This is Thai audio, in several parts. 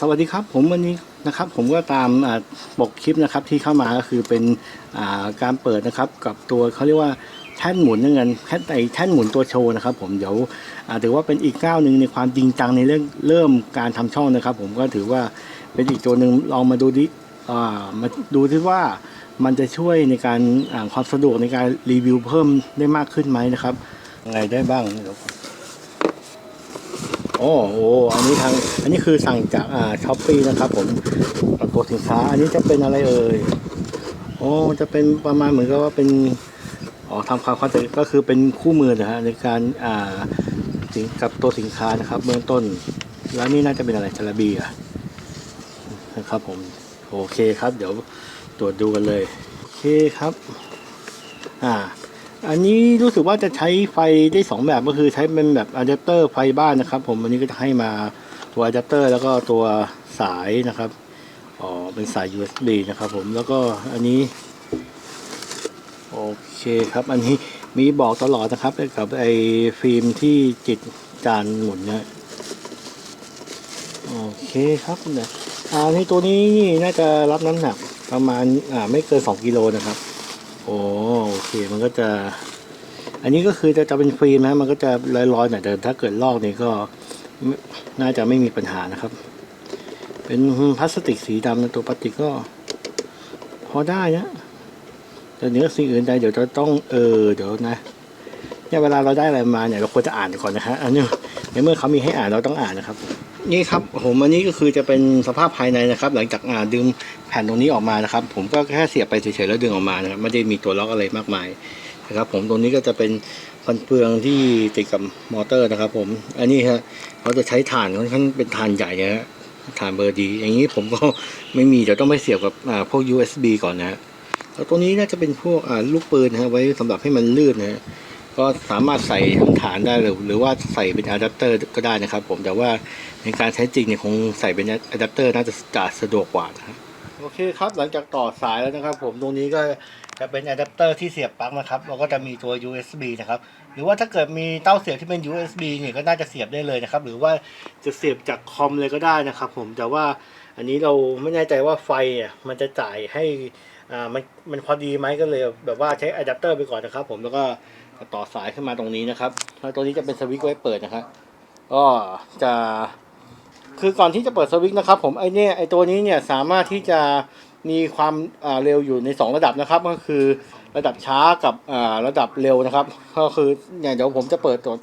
สวัสดีครับผมวันนี้นะครับผมก็ตามปกคลิปนะครับที่เข้ามาก็คือเป็นการเปิดนะครับกับตัวเขาเรียกว่าแท่นหมุนนั่นแท่นไอแท่นหมุนตัวโชว์นะครับ ผมเดี๋ยวถือว่าเป็นอีกก้าวหนึ่งในความจริงจังในเรื่องเริ่มการทำช่องนะครับ ผมก็ถือว่าเป็นอีกตัวหนึ่งลองมาดูดิมาดูที่ว่ามันจะช่วยในการอ่าความสะดวกในการรีวิวเพิ่มได้มากขึ้นไหมนะครับไงได้บ้างเดี๋ยว โอ้โหอันนี้ทาง อันนี้คือสั่งจากอ่าช้อปปี้นะครับ ผมปรากฏสินค้า อันนี้จะเป็นอะไรเอ่ยโอ้จะเป็นประมาณเหมือนกับว่าเป็นอ๋อทำความเข้าใจก็คือเป็นคู่มือนะฮะในการอ่าสินกับตัวสินค้านะครับ เบื้องต้น แล้วนี่น่าจะเป็นอะไรจาระบีอะนะครับผม โอเคครับ เดี๋ยวตรวจดูกันเลย โอเคครับ อันนี้รู้สึกว่าจะใช้ไฟได้สองแบบก็คือใช้เป็นแบบอะแดปเตอร์ไฟบ้านนะครับ ผมอันนี้ก็จะให้มาตัวอะแดปเตอร์แล้วก็ตัวสายนะครับอ๋อเป็นสาย USB นะครับผมแล้วก็อันนี้ โอเคครับ อันนี้มีบอกตลอดนะครับกับไอ้ฟิล์มที่จิตจานหมุนเนี่ยโอเคครับเนี่ยอันนี้ตัวนี้นี่น่าจะรับน้ำหนักประมาณอ่าไม่เกิน 2 กิโลนะครับ โอ้โอเคมันก็จะ อันนี้ก็คือจะจะเป็นฟิล์มนะ มันก็จะลอยๆหน่อยแต่ถ้าเกิดลอกนี่ก็น่าจะไม่มีปัญหานะครับ เป็นพลาสติกสีดำนะตัวพลาสติกก็พอได้นะแต่เนื้อสิ่งอื่นใดเดี๋ยวจะต้องเออเดี๋ยวนะเนี่ยเวลาเราได้อะไรมาเนี่ยเราควรจะอ่านก่อนนะฮะอันนี้ในเมื่อเขามีให้อ่านเราต้องอ่านนะครับ นี่ครับผมอันนี้ก็คือจะเป็นสภาพภายในนะครับ หลังจากอ่าดึงแผ่นตรงนี้ออกมานะครับ ผมก็แค่เสียบไปเฉยๆแล้วดึงออกมานะครับไม่ได้มีตัวล็อกอะไรมากมายนะครับผมตรงนี้ก็จะเป็นฟันเฟืองที่ติดกับมอเตอร์นะครับ ผมอันนี้ฮะเขาจะใช้ถ่านค่อนข้างเป็นถ่านใหญ่นะฮะถ่านเบอร์ดีอย่างนี้ผมก็ไม่มีเดี๋ยวต้องไปเสียบกับพวก USB ก่อนนะฮะแล้วตัวนี้น่าจะเป็นพวกลูกปืนนะฮะไว้สำหรับให้มันลื่นนะฮะก็สามารถใส่ทั้งฐานได้หรือหรือว่าใส่เป็นอะแดปเตอร์ก็ได้นะครับ ผมแต่ว่าในการใช้จริงเนี่ยคงใส่เป็นอะแดปเตอร์น่าจะจะสะดวกกว่านะครับ โอเคครับหลังจากต่อสายแล้วนะครับ ผมตรงนี้ก็จะเป็นอะแดปเตอร์ที่เสียบปลั๊กนะครับแล้วก็จะมีตัว USB นะครับหรือว่าถ้าเกิดมีเต้าเสียบที่เป็น USB เนี่ยก็น่าจะเสียบได้เลยนะครับ หรือว่าจะเสียบจากคอมเลยก็ได้นะครับ ผมแต่ว่าอันนี้เราไม่แน่ใจว่าไฟอะมันจะจ่ายให้อ่ามันมันพอดีไหมก็เลย แบบว่าใช้อะแดปเตอร์ไปก่อนนะครับ ผมแล้วก็ต่อสายขึ้นมาตรงนี้นะครับแล้วตัวนี้จะเป็นสวิตช์ไว้เปิดนะครับก็จะ คือก่อนที่จะเปิดสวิตช์นะครับผมไอเนี่ยไอตัวนี้เนี่ยสามารถที่จะมีความเร็วอยู่ใน 2 ระดับนะครับ ก็คือระดับช้ากับระดับเร็วนะครับ ก็คืออย่างเดี๋ยวผมจะเปิดตัว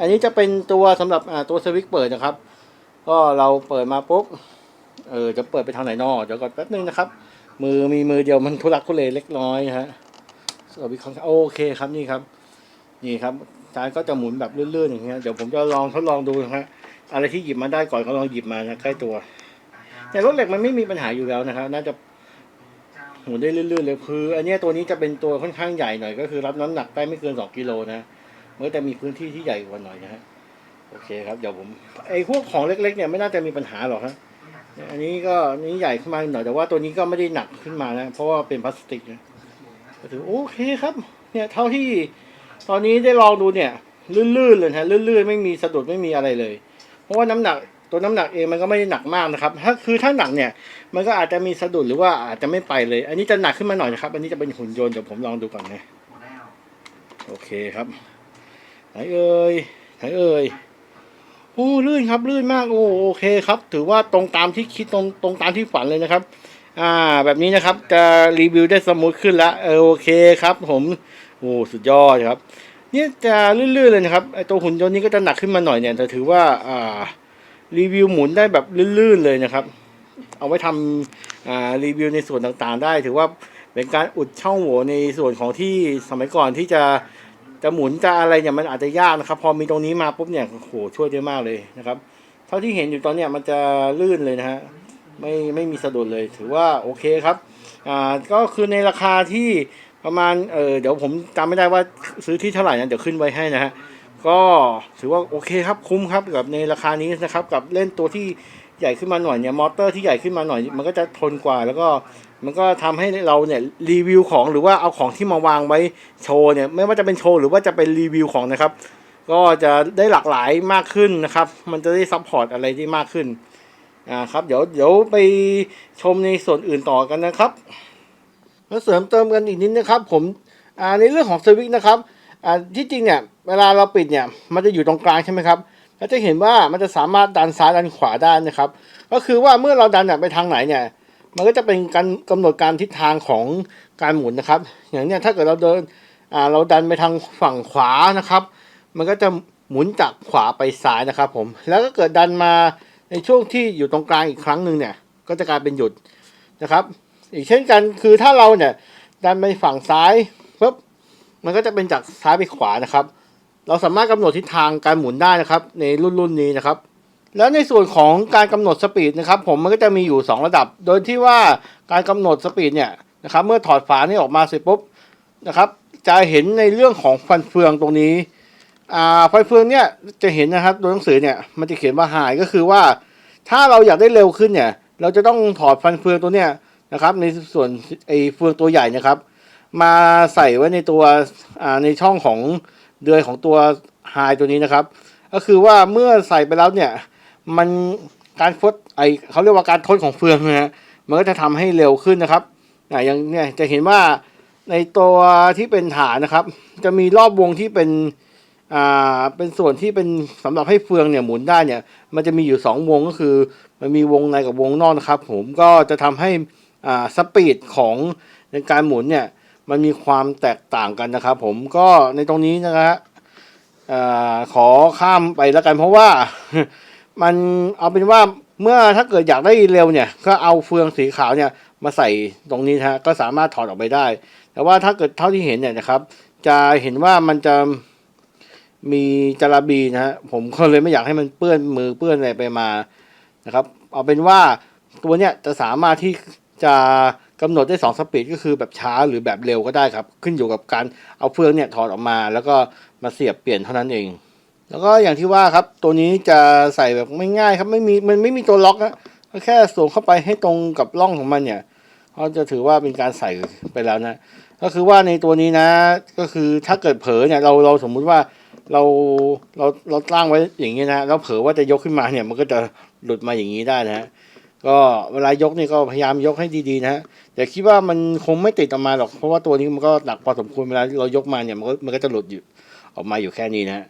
อันนี้จะเป็นตัวสำหรับตัวสวิตช์เปิดนะครับ ก็เราเปิดมาปุ๊บเออจะเปิดไปทางไหนนอเดี๋ยวก่อนแป๊บนึงนะครับ มือมีมือเดียวมันทุลักทุเลเล็กน้อยฮะสวิตช์ของโอเคครับนี่ครับ นี่ครับจานก็จะหมุนแบบเลื่อนๆอย่างเงี้ยเดี๋ยวผมจะลองทดลองดูนะฮะ อะไรที่หยิบมาได้ก่อนก็ลองหยิบมานะใกล้ตัวแต่รถเหล็กมันไม่มีปัญหาอยู่แล้วนะครับ น่าจะหมุนได้ลื่นๆเลยคือ อันนี้ตัวนี้จะเป็นตัวค่อนข้างใหญ่หน่อยก็คือรับน้ำหนักได้ไม่เกินสองกิโลนะมันก็จะมีพื้นที่ที่ใหญ่กว่าหน่อยนะฮะโอเคครับเดี๋ยวผมไอ้พวกของเล็กๆเนี่ยไม่น่าจะมีปัญหาหรอกฮะอันนี้ก็นี้ใหญ่ขึ้นมาหน่อยแต่ว่าตัวนี้ก็ไม่ได้หนักขึ้นมานะเพราะว่าเป็นพลาสติกนะก็ถือโอเคครับ เนี่ยเท่าที่ตอนนี้ได้ลองดูเนี่ยลื่นๆเลยนะลื่นๆไม่มีสะดุดไม่มีอะไรเลย ราะว่าน้ำหนักตัวน้ำหนักเองมันก็ไม่ได้หนักมากนะครับ ถ้าคือถ้าหนักเนี่ย มันก็อาจจะมีสะดุดหรือว่าอาจจะไม่ไปเลย อันนี้จะหนักขึ้นมาหน่อยนะครับ อันนี้จะเป็นหุ่นยนต์เดี๋ยวผมลองดูก่อนนะโอเคครับ ไหนเอ่ยไหนเอ่ยโอ้ลื่นครับลื่นมากโอ้โอเคครับ ถือว่าตรงตามที่คิดตรงตรงตามที่ฝันเลยนะครับ อ่า แบบนี้นะครับจะรีวิวได้สมูทขึ้นละเออโอเคครับ ผมโอ้สุดยอดครับ นี่ยจะลื่นๆเลยนะครับไอตัวหุ่นยนต์นี้ก็จะหนักขึ้นมาหน่อยเนี่ยแต่ถือว่าอ่ารีวิวหมุนได้แบบลื่นๆเลยนะครับ เอาไว้ทำอ่ารีวิวในส่วนต่างๆ ได้ ถือว่าเป็นการอุดช่องโหว่ในส่วนของที่สมัยก่อนที่จะจะหมุนจะอะไรเนี่ยมันอาจจะยากนะครับ พอมีตรงนี้มาปุ๊บเนี่ยโอ้โหช่วยได้มากเลยนะครับ เท่าที่เห็นอยู่ตอนเนี้ยมันจะลื่นเลยนะฮะไม่ไม่มีสะดุดเลย ถือว่าโอเคครับอ่าก็คือในราคาที่ ประมาณเออเดี๋ยวผมจำไม่ได้ว่าซื้อที่เท่าไหร่นะเดี๋ยวขึ้นไว้ให้นะฮะก็ถือว่าโอเคครับคุ้มครับกับในราคานี้นะครับกับเล่นตัวที่ใหญ่ขึ้นมาหน่อยเนี่ยมอเตอร์ที่ใหญ่ขึ้นมาหน่อย มันก็จะทนกว่าแล้วก็มันก็ทำให้เราเนี่ยรีวิวของหรือว่าเอาของที่มาวางไว้โชว์เนี่ยไม่ว่าจะเป็นโชว์หรือว่าจะเป็นรีวิวของนะครับ ก็จะได้หลากหลายมากขึ้นนะครับ มันจะได้ซัพพอร์ตอะไรที่มากขึ้นอ่าครับเดี๋ยวเดี๋ยวไปชมในส่วนอื่นต่อกันนะครับ แล้วเสริมเติมกันอีกนิดนะครับ ผมในเรื่องของสวิตช์นะครับที่จริงเนี่ยเวลาเราปิดเนี่ยมันจะอยู่ตรงกลางใช่ไหมครับแล้วจะเห็นว่ามันจะสามารถดันซ้ายดันขวาได้นะครับ ก็คือว่าเมื่อเราดันเนี่ยไปทางไหนเนี่ยมันก็จะเป็นการกำหนดการทิศทางของการหมุนนะครับ อย่างเนี้ยถ้าเกิดเราเดินเราดันไปทางฝั่งขวานะครับ มันก็จะหมุนจากขวาไปซ้ายนะครับ ผม แล้วก็เกิดดันมาในช่วงที่อยู่ตรงกลางอีกครั้งหนึ่งเนี่ย ก็จะกลายเป็นหยุดนะครับ อีกเช่นกันคือถ้าเราเนี่ยดันไปฝั่งซ้ายปุ๊บมันก็จะเป็นจากซ้ายไปขวานะครับ เราสามารถกำหนดทิศทางการหมุนได้นะครับ ในรุ่นรุ่นนี้นะครับ แล้วในส่วนของการกำหนดสปีดนะครับ ผมมันก็จะมีอยู่ 2 ระดับ โดยที่ว่าการกำหนดสปีดเนี่ยนะครับเมื่อถอดฝานี้ออกมาเสร็จปุ๊บนะครับ จะเห็นในเรื่องของฟันเฟืองตรงนี้อ่าฟันเฟืองเนี่ยจะเห็นนะครับตัวหนังสือเนี่ยมันจะเขียนว่าหายก็คือว่า ถ้าเราอยากได้เร็วขึ้นเนี่ย เราจะต้องถอดฟันเฟืองตัวเนี้ย นะครับ ในส่วนไอเฟืองตัวใหญ่นะครับ มาใส่ไว้ในตัวในช่องของเดือยของตัวไฮตัวนี้นะครับ ก็คือว่าเมื่อใส่ไปแล้วเนี่ย มันการฟดไอเขาเรียกว่าการทดของเฟืองนะฮะมันก็จะทำให้เร็วขึ้นนะครับอ่าอย่างเนี่ยจะเห็นว่าในตัวที่เป็นฐานนะครับ จะมีรอบวงที่เป็นอ่าเป็นส่วนที่เป็นสำหรับให้เฟืองเนี่ยหมุนได้เนี่ย มันจะมีอยู่ 2 วงก็คือ มันมีวงในกับวงนอกนะครับ ผมก็จะทำให้ สปีดของในการหมุนเนี่ยมันมีความแตกต่างกันนะครับ ผมก็ในตรงนี้นะฮะอ่าขอข้ามไปแล้วกันเพราะว่ามันเอาเป็นว่าเมื่อถ้าเกิดอยากได้เร็วเนี่ย ก็เอาเฟืองสีขาวเนี่ยมาใส่ตรงนี้นะฮะก็สามารถถอดออกไปได้ แต่ว่าถ้าเกิดเท่าที่เห็นเนี่ยนะครับ จะเห็นว่ามันจะมีจราบีนะฮะผมก็เลยไม่อยากให้มันเปื้อนมือเปื้อนอะไรไปมานะครับ เอาเป็นว่าตัวเนี้ยจะสามารถที่ จะกำหนดได้สองสปีดก็คือแบบช้าหรือแบบเร็วก็ได้ครับ ขึ้นอยู่กับการเอาเฟืองเนี่ยถอดออกมาแล้วก็มาเสียบเปลี่ยนเท่านั้นเอง แล้วก็อย่างที่ว่าครับตัวนี้จะใส่แบบไม่ง่ายครับไม่มีมันไม่มีตัวล็อกนะแค่สวมเข้าไปให้ตรงกับร่องของมันเนี่ยเขาจะถือว่าเป็นการใส่ไปแล้วนะ ก็คือว่าในตัวนี้นะ ก็คือถ้าเกิดเผลอเนี่ยเราเราสมมุติว่าเราเราเราตั้งไว้อย่างนี้นะแล้วเผลอว่าจะยกขึ้นมาเนี่ยมันก็จะหลุดมาอย่างนี้ได้นะ ก็เวลายกนี่ก็พยายามยกให้ดีๆนะฮะแต่คิดว่ามันคงไม่ติดออกมาหรอก เพราะว่าตัวนี้มันก็หนักพอสมควรเวลาเรายกมาเนี่ยมันก็มันก็จะหลุดอยู่ออกมาอยู่แค่นี้นะฮะ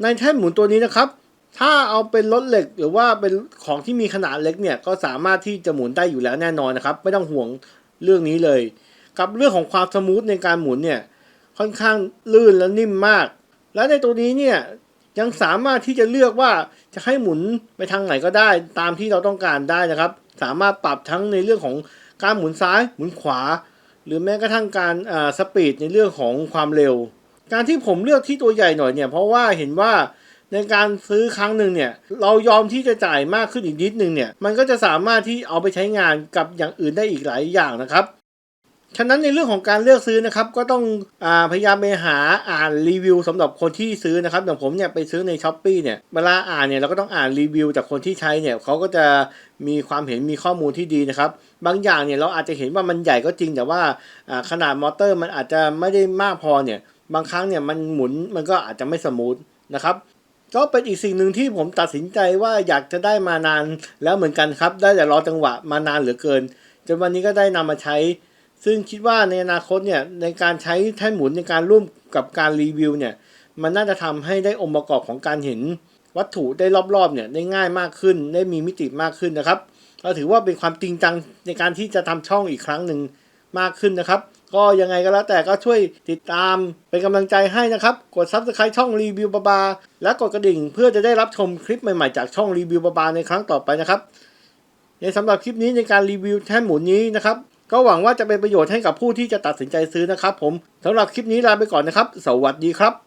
ในแท่นหมุนตัวนี้นะครับ ถ้าเอาเป็นรถเหล็กหรือว่าเป็นของที่มีขนาดเล็กเนี่ยก็สามารถที่จะหมุนได้อยู่แล้วแน่นอนนะครับ ไม่ต้องห่วงเรื่องนี้เลย กับเรื่องของความสมูทในการหมุนเนี่ยค่อนข้างลื่นและนิ่มมาก และในตัวนี้เนี่ย ยังสามารถที่จะเลือกว่าจะให้หมุนไปทางไหนก็ได้ตามที่เราต้องการได้นะครับ สามารถปรับทั้งในเรื่องของการหมุนซ้ายหมุนขวา หรือแม้กระทั่งการอ่าสปีดในเรื่องของความเร็ว การที่ผมเลือกที่ตัวใหญ่หน่อยเนี่ยเพราะว่าเห็นว่าในการซื้อครั้งหนึ่งเนี่ยเรายอมที่จะจ่ายมากขึ้นอีกนิดนึงเนี่ยมันก็จะสามารถที่เอาไปใช้งานกับอย่างอื่นได้อีกหลายอย่างนะครับ ฉะนั้นในเรื่องของการเลือกซื้อนะครับก็ต้องอพยายามไปหาอ่านรีวิวสำหรับคนที่ซื้อนะครับอย่างผมเนี่ยไปซื้อในช้อปปีเนี่ยเวลาอ่านเนี่ยเราก็ต้องอ่านรีวิวจากคนที่ใช้เนี่ยเขาก็จะมีความเห็นมีข้อมูลที่ดีนะครับ บางอย่างเนี่ยเราอาจจะเห็นว่ามันใหญ่ก็จริง แต่ว่าอ่าขนาดมอเตอร์มันอาจจะไม่ได้มากพอเนี่ยบางครั้งเนี่ยมันหมุนมันก็อาจจะไม่สมูทนะครับก็เป็นอีกสิ่งหนึ่งที่ผมตัดสินใจว่าอยากจะได้มานานแล้วเหมือนกันครับ ได้แต่รอจังหวะมานานเหลือเกินจนวันนี้ก็ได้นำมาใช้ ซึ่งคิดว่าในอนาคตเนี่ยในการใช้แท่นหมุนในการร่วมกับการรีวิวเนี่ยมันน่าจะทำให้ได้องค์ประกอบของการเห็นวัตถุได้รอบๆเนี่ยได้ง่ายมากขึ้นได้มีมิติมากขึ้นนะครับก็ถือว่าเป็นความจริงจังในการที่จะทำช่องอีกครั้งหนึ่งมากขึ้นนะครับ ก็ยังไงก็แล้วแต่ก็ช่วยติดตามเป็นกำลังใจให้นะครับ กด subscribe ช่องรีวิวบาบาและกดกระดิ่งเพื่อจะได้รับชมคลิปใหม่ๆจากช่องรีวิวบาบาในครั้งต่อไปนะครับในสำหรับคลิปนี้ในการรีวิวแท่นหมุนนี้นะครับ ก็หวังว่าจะเป็นประโยชน์ให้กับผู้ที่จะตัดสินใจซื้อนะครับ ผมสำหรับคลิปนี้ลาไปก่อนนะครับ สวัสดีครับ